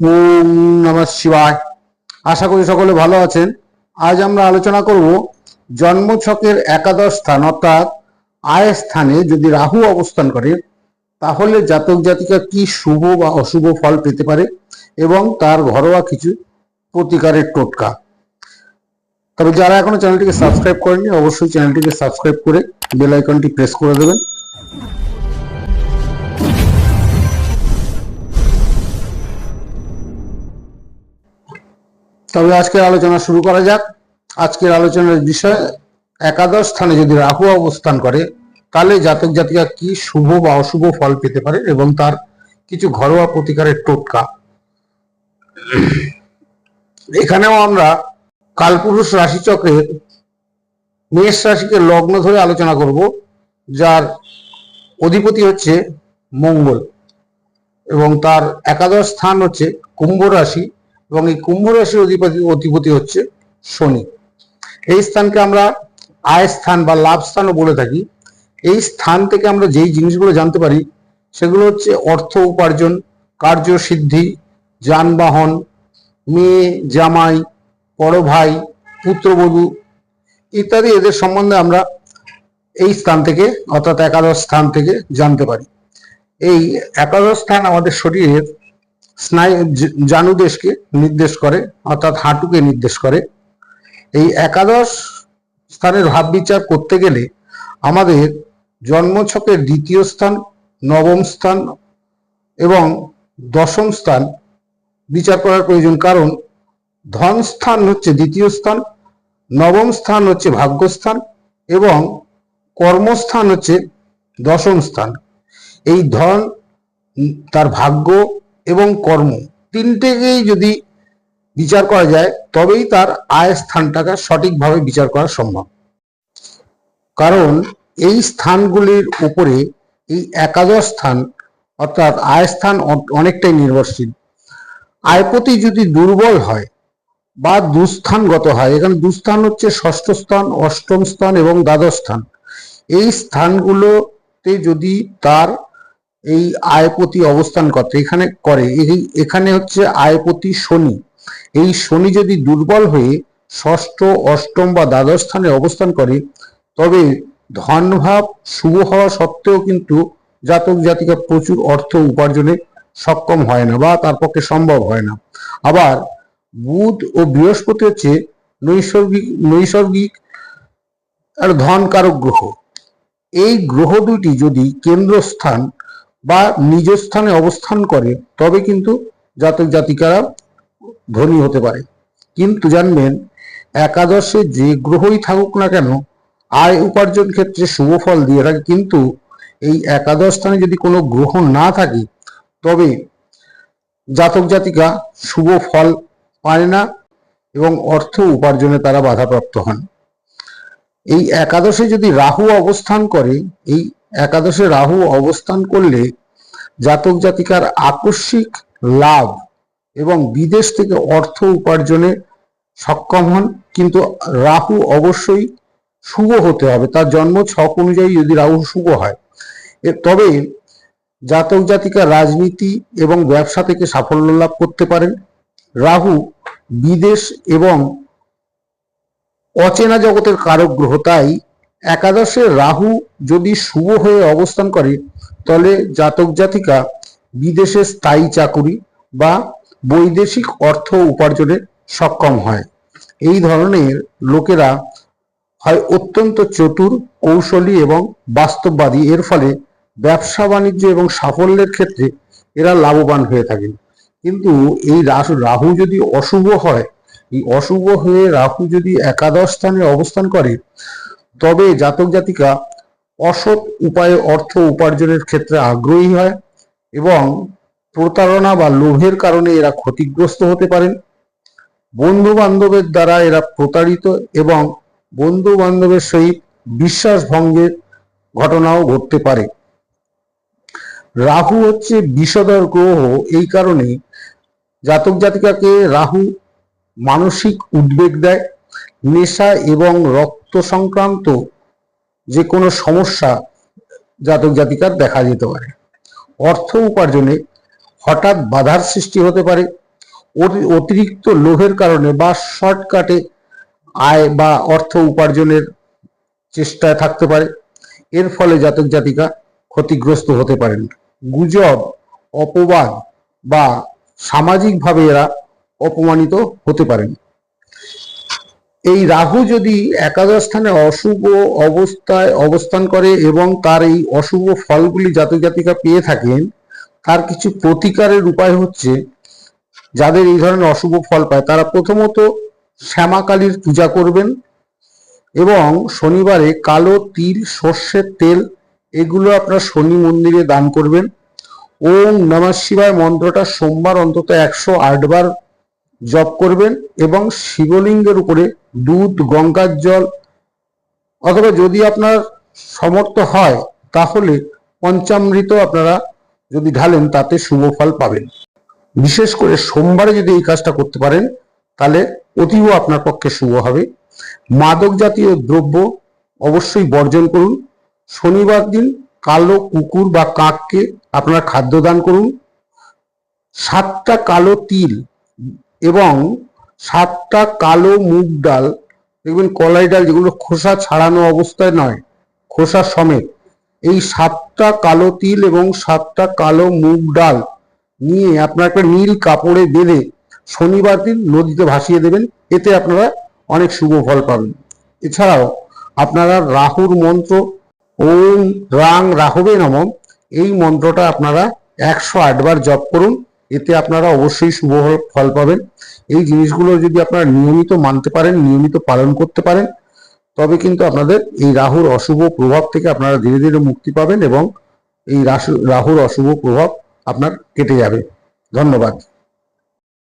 ওম নমঃ শিবায়। আশা করি সকলে ভালো আছেন। আজ আমরা আলোচনা করব জন্মছকের একাদশ স্থান, অর্থাৎ আয় স্থানে যদি রাহু অবস্থান করে, তাহলে জাতক জাতিকা কি শুভ বা অশুভ ফল পেতে পারে এবং তার ঘরোয়া কিছু প্রতিকারের টোটকা। তবে যারা এখনও চ্যানেলটিকে সাবস্ক্রাইব করেনি অবশ্যই চ্যানেলটিকে সাবস্ক্রাইব করে বেল আইকনটি প্রেস করে দেবেন। তবে আজকের আলোচনা শুরু করা যাক। আজকের আলোচনার বিষয়, একাদশ স্থানে যদি রাহু অবস্থান করে, তাহলে জাতক জাতিকা কি শুভ বা অশুভ ফল পেতে পারে এবং তার কিছু ঘরোয়া প্রতিকারের টোটকা? এখানেও আমরা কালপুরুষ রাশিচক্রের মেষ রাশিকে লগ্ন ধরে আলোচনা করব, যার অধিপতি হচ্ছে মঙ্গল এবং তার একাদশ স্থান হচ্ছে কুম্ভ রাশি। এবং এই কুম্ভ রাশির অধিপতি অধিপতি হচ্ছে শনি। এই স্থানকে আমরা আয় স্থান বা লাভ স্থানও বলে থাকি। এই স্থান থেকে আমরা যেই জিনিসগুলো জানতে পারি, সেগুলো হচ্ছে অর্থ উপার্জন কার্যসিদ্ধি যানবাহন, মেয়ে, জামাই, বড় ভাই, পুত্রবধূ ইত্যাদি এদের সম্বন্ধে আমরা এই স্থান থেকে অর্থাৎ একাদশ স্থান থেকে জানতে পারি। এই একাদশ স্থান আমাদের শরীরের স্নায়ু জানুদেশকে নির্দেশ করে, অর্থাৎ হাঁটুকে নির্দেশ করে। এই একাদশ স্থানের ভাব বিচার করতে গেলে আমাদের জন্মছকের দ্বিতীয় স্থান, নবম স্থান এবং দশম স্থান বিচার করার প্রয়োজন। কারণ ধন স্থান হচ্ছে দ্বিতীয় স্থান, নবম স্থান হচ্ছে ভাগ্যস্থান এবং কর্মস্থান হচ্ছে দশম স্থান। এই ধন তার ভাগ্য এবং কর্ম। তিনটেকেই যদি বিচার করা যায়, তবেই তার আয় স্থানটাকে সঠিকভাবে বিচার করা সম্ভব। কারণ এই স্থানগুলির উপরে এই একাদশ স্থান, অর্থাৎ আয় স্থান অনেকটাই নির্ভরশীল। আয়পতি যদি দুর্বল হয় বা দুস্থানগত হয়, এখানে দুস্থান হচ্ছে ষষ্ঠ স্থান, অষ্টম স্থান এবং দ্বাদশ স্থান। এই স্থানগুলোতে যদি তার এই আয়পতি অবস্থান করতে, এখানে করে এখানে হচ্ছে আয়পতি শনি। এই শনি যদি দুর্বল হয়ে ষষ্ঠ, অষ্টম বা দ্বাদশ স্থানে অবস্থান করে, তবে ধনভাব শুভ হওয়া সত্ত্বেও কিন্তু জাতক জাতিকা প্রচুর অর্থ উপার্জনে সক্ষম হয় না বা তার পক্ষে সম্ভব হয় না। আবার বুধ ও বৃহস্পতি হচ্ছে নৈসর্গিক নৈসর্গিক আর গ্রহ। এই গ্রহ দুটি যদি কেন্দ্রস্থান বা নিজ স্থানে অবস্থান করে, তবে কিন্তু জাতক জাতিকারা ধনী হতে পারে। কিন্তু জানবেন, একাদশে যে গ্রহই থাকুক না কেন, আয় উপার্জন ক্ষেত্রে শুভ ফল দিয়ে থাকে। কিন্তু এই একাদশ স্থানে যদি কোনো গ্রহ না থাকে, তবে জাতক জাতিকা শুভ ফল পায় না এবং অর্থ উপার্জনে তারা বাধাপ্রাপ্ত হন। এই একাদশে যদি রাহু অবস্থান করে, এই একাদশে রাহু অবস্থান করলে জাতক জাতিকার আকস্মিক লাভ এবং বিদেশ থেকে অর্থ উপার্জনে সক্ষম হন। কিন্তু রাহু অবশ্যই শুভ হতে হবে। তার জন্ম ছক অনুযায়ী যদি রাহু শুভ হয় তবে জাতক জাতিকা রাজনীতি এবং ব্যবসা থেকে সাফল্য লাভ করতে পারেন। রাহু বিদেশ এবং অচেনা জগতের কারক গ্রহ, তাই একাদশে রাহু যদি শুভ হয়ে অবস্থান করে, তাহলে জাতক জাতিকা বিদেশে স্থায়ী চাকুরি বা বৈদেশিক অর্থ উপার্জনে সক্ষম হয়। এই ধরনের লোকেরা হয় অত্যন্ত চতুর, কৌশলী এবং বাস্তববাদী। এর ফলে ব্যবসা বাণিজ্য এবং সাফল্যের ক্ষেত্রে এরা লাভবান হয়ে থাকেন কিন্তু এই রাহু রাহু যদি অশুভ হয়, এই অশুভ হয়ে রাহু যদি একাদশ স্থানে অবস্থান করে তবে জাতক জাতিকা অসৎ উপায়ে অর্থ উপার্জনের ক্ষেত্রে আগ্রহী হয় এবং প্রতারণা বা লোভের কারণে এরা ক্ষতিগ্রস্ত হতে পারেন। বন্ধু বান্ধবের দ্বারা এরা প্রতারিত এবং বন্ধু বান্ধবের সহিত বিশ্বাস ভঙ্গের ঘটনাও ঘটতে পারে। রাহু হচ্ছে বিষধর গ্রহ, এই কারণে জাতক জাতিকাকে রাহু মানসিক উদ্বেগ দেয়। নেশা এবং রক্ত সংক্রান্ত যে কোনো সমস্যা জাতক জাতিকার দেখা যেতে পারে। অর্থ উপার্জনে হঠাৎ বাধার সৃষ্টি হতে পারে। অতিরিক্ত লোভের কারণে বা শর্টকাটে আয় বা অর্থ উপার্জনের চেষ্টায় থাকতে পারে। এর ফলে জাতক জাতিকা ক্ষতিগ্রস্ত হতে পারেন। গুজব, অপবাদ বা সামাজিকভাবে এরা অপমানিত হতে পারেন। এই রাহু যদি একাদশ স্থানে অশুভ অবস্থায় অবস্থান করে এবং তার এই অশুভ ফলগুলি জাতক জাতিকা পেয়ে থাকেন, তার কিছু প্রতিকারের উপায় হচ্ছে যাদের এই ধরনের অশুভ ফল পায়, তারা প্রথমত শ্যামাকালীর পূজা করবেন এবং শনিবারে কালো, তিল, সর্ষের তেল, এগুলো আপনার শনি মন্দিরে দান করবেন। ওম নমঃ শিবায় মন্ত্রটা সোমবার অন্তত একশো আটবার জপ করবেন এবং শিবলিঙ্গের উপরে দুধ, গঙ্গার জল, অথবা যদি আপনার সমর্থ হয়, তাহলে পঞ্চামৃত আপনারা যদি ঢালেন, তাতে শুভ ফল পাবেন। বিশেষ করে সোমবারে যদি এই কাজটা করতে পারেন, তাহলে অতীব আপনার পক্ষে শুভ হবে। মাদক জাতীয় দ্রব্য অবশ্যই বর্জন করুন। শনিবার দিন কালো কুকুর বা কাককে আপনারা খাদ্য দান করুন। সাতটা কালো তিল এবং সাতটা কালো মুগ ডাল, দেখবেন কলাই ডাল যেগুলো খোসা ছাড়ানো অবস্থায় নয়, খোসা সমেত। এই সাতটা কালো তিল এবং সাতটা কালো মুগ ডাল নিয়ে আপনার একটা নীল কাপড়ে বেঁধে শনিবার দিন নদীতে ভাসিয়ে দেবেন। এতে আপনারা অনেক শুভ ফল পাবেন। এছাড়াও আপনারা রাহুর মন্ত্র, ওম রাং রাহবে নমঃ, এই মন্ত্রটা আপনারা একশো আটবার জপ করুন। এতে আপনারা অবশ্যই শুভ ফল পাবেন। এই জিনিসগুলো যদি আপনারা নিয়মিত মানতে পারেন, নিয়মিত পালন করতে পারেন, তবে কিন্তু আপনাদের এই রাহুর অশুভ প্রভাব থেকে আপনারা ধীরে ধীরে মুক্তি পাবেন এবং এই রাহুর অশুভ প্রভাব আপনার কেটে যাবে। ধন্যবাদ।